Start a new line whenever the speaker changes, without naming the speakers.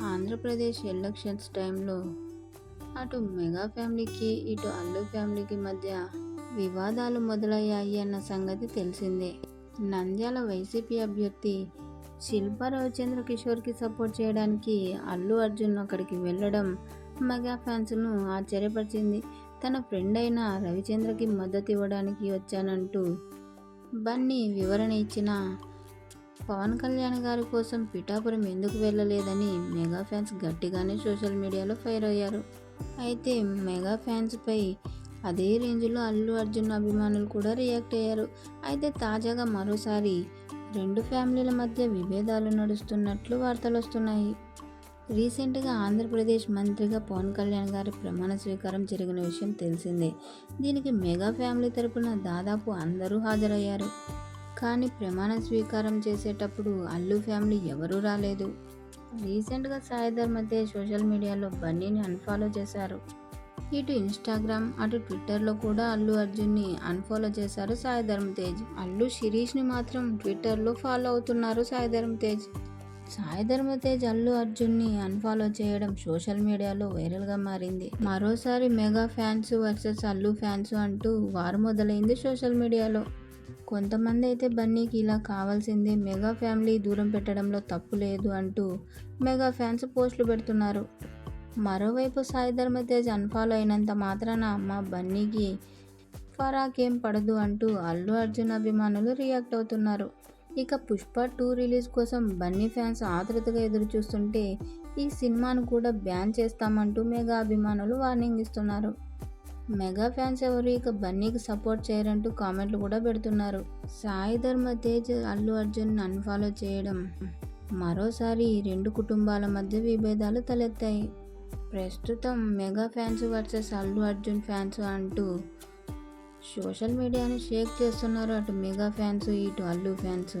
Andhra Pradesh elections టైంలో అటు mega ఫ్యామిలీకి ఇటు అల్లు ఫ్యామిలీకి మధ్య వివాదాలు మొదలయ్యాయి అన్న సంగతి తెలిసిందే. నంద్యాల వైసీపీ అభ్యర్థి శిల్పా రవిచంద్ర కిషోర్కి సపోర్ట్ చేయడానికి అల్లు అర్జున్ అక్కడికి వెళ్ళడం మెగా ఫ్యాన్స్ను ఆశ్చర్యపరిచింది. తన ఫ్రెండ్ అయిన రవిచంద్రకి మద్దతు ఇవ్వడానికి వచ్చానంటూ బన్నీ వివరణ ఇచ్చిన పవన్ కళ్యాణ్ గారి కోసం పిఠాపురం ఎందుకు వెళ్ళలేదని మెగా ఫ్యాన్స్ గట్టిగానే సోషల్ మీడియాలో ఫైర్ అయ్యారు. అయితే మెగా ఫ్యాన్స్పై అదే రేంజ్లో అల్లు అర్జున్ అభిమానులు కూడా రియాక్ట్ అయ్యారు. అయితే తాజాగా మరోసారి రెండు ఫ్యామిలీల మధ్య విభేదాలు నడుస్తున్నట్లు వార్తలు వస్తున్నాయి. రీసెంట్గా ఆంధ్రప్రదేశ్ మంత్రిగా పవన్ కళ్యాణ్ గారి ప్రమాణ స్వీకారం జరిగిన విషయం తెలిసిందే. దీనికి మెగా ఫ్యామిలీ తరపున దాదాపు అందరూ హాజరయ్యారు. కానీ ప్రమాణ స్వీకారం చేసేటప్పుడు అల్లు ఫ్యామిలీ ఎవరూ రాలేదు. రీసెంట్గా సాయి ధర్మ తేజ్ సోషల్ మీడియాలో బన్నీని అన్ఫాలో చేశారు. ఇటు ఇన్స్టాగ్రామ్ అటు ట్విట్టర్లో కూడా అల్లు అర్జున్ని అన్ఫాలో చేశారు సాయి ధర్మ తేజ్ అల్లు శిరీష్ని మాత్రం ట్విట్టర్లో ఫాలో అవుతున్నారు సాయి ధర్మ తేజ్ సాయి ధర్మ తేజ్ అల్లు అర్జున్ని అన్ఫాలో చేయడం సోషల్ మీడియాలో వైరల్గా మారింది. మరోసారి mega fans versus Allu fans అంటూ వారు మొదలైంది సోషల్ మీడియాలో. కొంతమంది అయితే బన్నీకి ఇలా కావాల్సిందే మెగా ఫ్యామిలీ దూరం పెట్టడంలో తప్పు లేదు అంటూ మెగా ఫ్యాన్స్ పోస్టులు పెడుతున్నారు. మరోవైపు సాయి ధర్మ తేజ్ అన్ఫాలో అయినంత మాత్రాన మా బన్నీకి ఫరాకేం పడదు అంటూ అల్లు అర్జున్ అభిమానులు రియాక్ట్ అవుతున్నారు. ఇక పుష్ప టూ రిలీజ్ కోసం బన్నీ ఫ్యాన్స్ ఆతృతగా ఎదురు చూస్తుంటే ఈ సినిమాను కూడా బ్యాన్ చేస్తామంటూ మెగా అభిమానులు వార్నింగ్ ఇస్తున్నారు. మెగా ఫ్యాన్స్ ఎవరు? ఇక బన్నీకి సపోర్ట్ చేయరంటూ కామెంట్లు కూడా పెడుతున్నారు. సాయి ధర్మ తేజ్ అల్లు అర్జున్ అన్ఫాలో చేయడం. మరోసారి ఈ రెండు కుటుంబాల మధ్య విభేదాలు తలెత్తాయి. ప్రస్తుతం mega fans versus Allu Arjun fans అంటూ సోషల్ మీడియాని షేక్ చేస్తున్నారు అటు మెగా ఫ్యాన్స్ ఇటు అల్లు ఫ్యాన్స్.